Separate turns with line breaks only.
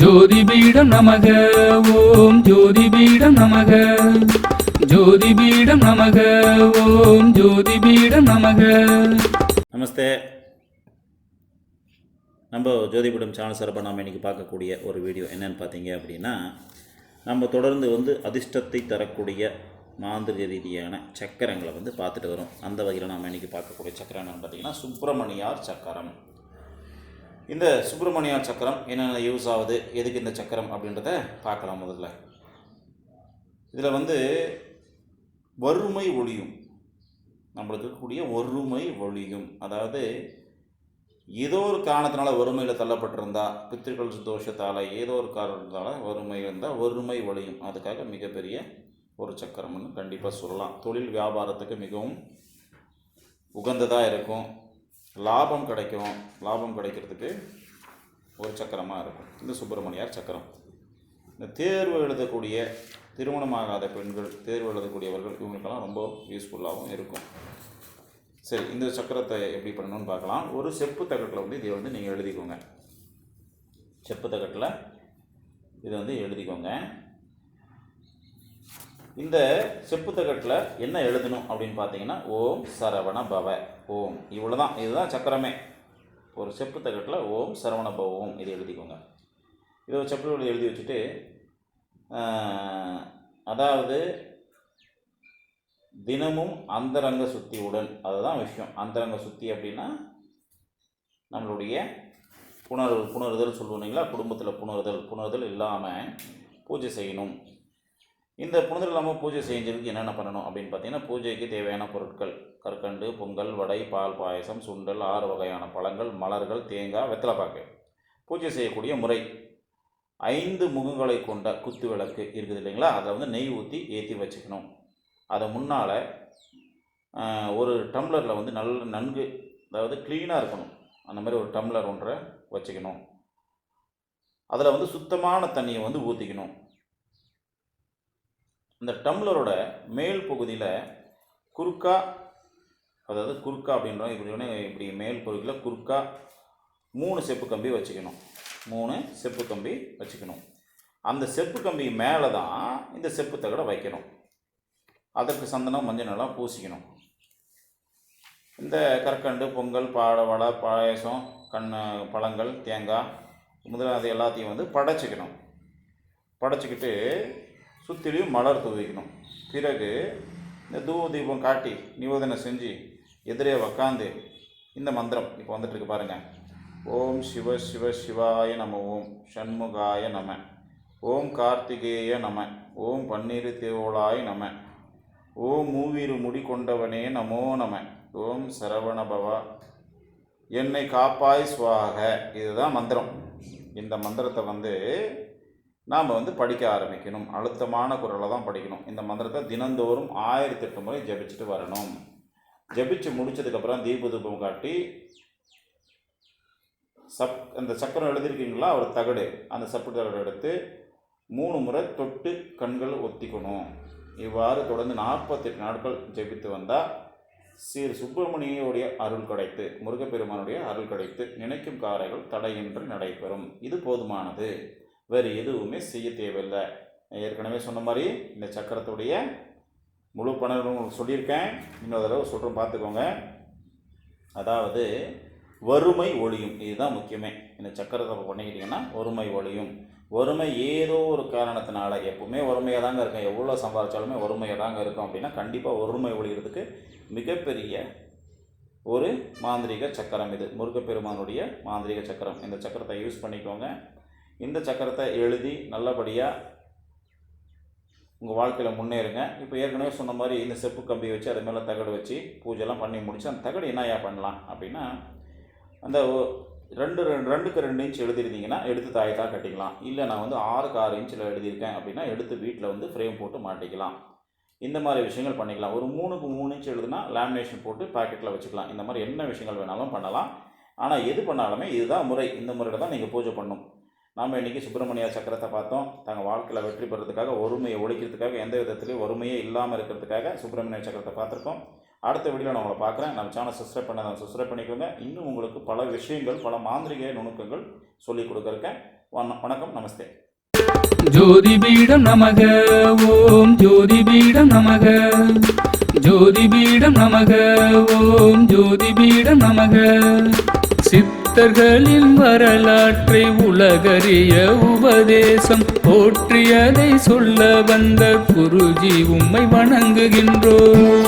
ஜோதிபீடம் நமக ஓம் ஜோதிபீடம் நமக. ஜோதிபீடம் நமக ஓம் ஜோதிபீடம் நமக.
நமஸ்தே. நம்ம ஜோதிபீடம் சேனல் சார்பாக நாம் இன்றைக்கி பார்க்கக்கூடிய ஒரு வீடியோ என்னன்னு பார்த்தீங்க அப்படின்னா நம்ம தொடர்ந்து வந்து அதிர்ஷ்டத்தை தரக்கூடிய மாந்திரிக ரீதியான சக்கரங்களை வந்து பார்த்துட்டு வரோம். அந்த வகையில் நாம் இன்றைக்கி பார்க்கக்கூடிய சக்கரம் என்னன்னு பார்த்தீங்கன்னா சுப்பிரமணியார் சக்கரம். இந்த சுப்பிரமணியா சக்கரம் என்னென்ன யூஸ் ஆகுது எதுக்கு இந்த சக்கரம் அப்படின்றத பார்க்கலாம் முதல்ல. இதில் வந்து வறுமை ஒழியும். நம்மளுக்கு இருக்கக்கூடிய ஒருமை ஒழியும். அதாவது ஏதோ ஒரு காரணத்தினால வறுமையில் தள்ளப்பட்டிருந்தா பித்திருக்கள் தோஷத்தால் ஏதோ ஒரு காரணத்தால் வறுமை இருந்தால் ஒருமை ஒழியும். அதுக்காக மிகப்பெரிய ஒரு சக்கரம்னு கண்டிப்பாக சொல்லலாம். தொழில் வியாபாரத்துக்கு மிகவும் உகந்ததாக இருக்கும். லாபம் கிடைக்கும். லாபம் கிடைக்கிறதுக்கு ஒரு சக்கரமாக இருக்கும். இந்த சுப்பிரமணியார் சக்கரம். இந்த தேர்வு எழுதக்கூடிய திருமணமாகாத பெண்கள் தேர்வு எழுதக்கூடியவர்கள் இவங்களுக்கெல்லாம் ரொம்ப யூஸ்ஃபுல்லாகவும் இருக்கும். சரி இந்த சக்கரத்தை எப்படி பண்ணணும்னு பார்க்கலாம். ஒரு செப்பு தகட்டில் வந்து இதை வந்து நீங்கள் எழுதிக்கோங்க. செப்பு தகட்டில் இதை வந்து எழுதிக்கோங்க. இந்த செப்பு தகட்டில் என்ன எழுதணும் அப்படின்னு பார்த்தீங்கன்னா ஓம் சரவண பவ. ஓம். இவ்வளோ தான் இதுதான் சக்கரமே. ஒரு செப்பு தகட்டில் ஓம் சரவண பவம் இது இதை எழுதிக்கோங்க. இதை ஒரு செப்பு எழுதி வச்சுட்டு அதாவது தினமும் அந்தரங்க சுத்தியுடன் அதுதான் விஷயம். அந்தரங்க சுத்தி அப்படின்னா நம்மளுடைய புணர்வு புணர்தல் சொல்லுவோம் இல்லைங்களா? குடும்பத்தில் புணருதல் புணர்தல் இல்லாமல் பூஜை செய்யணும். இந்த புனிதர் இல்லாமல் பூஜை செஞ்சதுக்கு என்னென்ன பண்ணணும் அப்படின்னு பார்த்தீங்கன்னா பூஜைக்கு தேவையான பொருட்கள் கற்கண்டு பொங்கல் வடை பால் பாயசம் சுண்டல் ஆறு வகையான பழங்கள் மலர்கள் தேங்காய் வெத்தலைப்பாக்கு. பூஜை செய்யக்கூடிய முறை. ஐந்து முகங்களை கொண்ட குத்து விளக்கு இருக்குது இல்லைங்களா? அதை வந்து நெய் ஊற்றி ஏற்றி வச்சுக்கணும். அதை முன்னால் ஒரு டம்ளரில் வந்து நல்ல நன்கு அதாவது க்ளீனாக இருக்கணும். அந்த மாதிரி ஒரு டம்ளர் ஒன்றை வச்சுக்கணும். அதில் வந்து சுத்தமான தண்ணியை வந்து ஊற்றிக்கணும் இந்த டம்ளரோட மேல் பகுதியில் குறுக்கா அதாவது குறுக்கா அப்படின்றோம். இப்படி ஒன்று இப்படி மேல் பகுதியில் குறுக்கா மூணு செப்பு கம்பி வச்சுக்கணும். மூணு செப்பு கம்பி வச்சுக்கணும். அந்த செப்பு கம்பி மேலே தான் இந்த செப்பு தகடை வைக்கணும். அதற்கு சந்தனம் மஞ்சள் நல்லா பூசிக்கணும். இந்த கற்கண்டு பொங்கல் பாட வடை பாயசம் கண் பழங்கள் தேங்காய் முதலாவது எல்லாத்தையும் வந்து படைச்சிக்கணும். படைச்சிக்கிட்டு சுற்றிலையும் மலர் துவைக்கணும். பிறகு இந்த தூவ தீபம் காட்டி நிவேதனை செஞ்சு எதிரே உக்காந்து இந்த மந்திரம் இப்போ வந்துட்டுருக்கு பாருங்கள் ஓம் சிவ சிவ சிவாய நம ஓம் ஷண்முகாய நம ஓம் கார்த்திகேய நம ஓம் பன்னீர் தேவோளாய் நம ஓம் மூவிரு முடி கொண்டவனே நமோ நம ஓம் சரவணபவா என்னை காப்பாய் சுவாக. இதுதான் மந்திரம். இந்த மந்திரத்தை வந்து நாம் வந்து படிக்க ஆரம்பிக்கணும். அழுத்தமான குரலை தான் படிக்கணும். இந்த மந்திரத்தை தினந்தோறும் ஆயிரத்தெட்டு முறை ஜெபிச்சுட்டு வரணும். ஜெபிச்சு முடிச்சதுக்கப்புறம் தீபதூபம் காட்டி சப் அந்த சக்கரம் எழுதியிருக்கீங்களா? ஒரு தகடு. அந்த சப்பு தகடு எடுத்து மூணு முறை தொட்டு கண்கள் ஒத்திக்கணும். இவ்வாறு தொடர்ந்து நாற்பத்தெட்டு நாட்கள் ஜெபித்து வந்தால் சீர் சுப்பிரமணியோடைய அருள் கிடைத்து முருகப்பெருமானுடைய அருள் கிடைத்து நினைக்கும் காரைகள் தடையின்றி நடைபெறும். இது போதுமானது. வேறு எதுவுமே செய்ய தேவையில்லை. ஏற்கனவே சொன்ன மாதிரி இந்த சக்கரத்துடைய முழு பணம் உங்களுக்கு சொல்லியிருக்கேன். இன்னொரு தடவை சொல்கிறோம் பார்த்துக்கோங்க. அதாவது வறுமை ஒழியும். இதுதான் முக்கியமே. இந்த சக்கரத்தை பண்ணிக்கிட்டிங்கன்னா வறுமை ஒழியும். வறுமை ஏதோ ஒரு காரணத்தினால எப்பவுமே வறுமையாக தாங்க இருக்கும். எவ்வளோ சம்பாதிச்சாலுமே வறுமையாக தாங்க இருக்கும் அப்படின்னா கண்டிப்பாக வறுமை ஒழிகிறதுக்கு மிகப்பெரிய ஒரு மாந்திரீக சக்கரம் இது. முருகப்பெருமானுடைய மாந்திரீக சக்கரம். இந்த சக்கரத்தை யூஸ் பண்ணிக்கோங்க. இந்த சக்கரத்தை எழுதி நல்லபடியாக உங்கள் வாழ்க்கையில் முன்னேறுங்க. இப்போ ஏற்கனவே சொன்ன மாதிரி இந்த செப்பு கம்பி வச்சு அது மேலே தகடு வச்சு பூஜைலாம் பண்ணி முடிச்சு அந்த தகடு என்னையா பண்ணலாம் அப்படின்னா அந்த ரெண்டு ரெண்டு ரெண்டுக்கு ரெண்டு இன்ச் எழுதிருந்தீங்கன்னா எடுத்து தாயத்தாக கட்டிக்கலாம். இல்லை நான் வந்து ஆறுக்கு ஆறு இன்ச்சில் எழுதியிருக்கேன் அப்படின்னா எடுத்து வீட்டில் வந்து ஃப்ரேம் போட்டு மாட்டிக்கலாம். இந்த மாதிரி விஷயங்கள் பண்ணிக்கலாம். ஒரு மூணுக்கு மூணு இன்ச் எழுதுனா லேமினேஷன் போட்டு பாக்கெட்டில் வச்சுக்கலாம். இந்த மாதிரி என்ன விஷயங்கள் வேணாலும் பண்ணலாம். ஆனால் எது பண்ணாலுமே இதுதான் முறை. இந்த முறையில் தான் நீங்கள் பூஜை பண்ணணும். நாம் இன்றைக்கி சுப்பிரமணிய சக்கரத்தை பார்த்தோம். தங்கள் வாழ்க்கையில் வெற்றி பெறதுக்காக ஒருமையை ஒழிக்கிறதுக்காக எந்த விதத்துலையும் ஒருமையே இல்லாமல் இருக்கிறதுக்காக சுப்பிரமணிய சக்கரத்தை பார்த்துருக்கோம். அடுத்த வீடியோ நான் உங்களை பார்க்குறேன். நம்ம சேனல் சப்ஸ்கிரைப் பண்ணதான் சப்ஸ்கிரைப் பண்ணிக்கோங்க. இன்னும் உங்களுக்கு பல விஷயங்கள் பல மாந்திரிக நுணுக்கங்கள் சொல்லிக் கொடுக்குறேன். வணக்கம். நமஸ்தே.
ஜோதிபீடம் நமக. ஓம் ஜோதிபீடம் நமக. ஜோதிபீடம் நமக. ஓம் ஜோதிபீடம் நமக. பக்தர்களின் வரலாற்றை உலகறிய உபதேசம் போற்றியதை சொல்ல வந்த குருஜி உம்மை வணங்குகின்றோம்.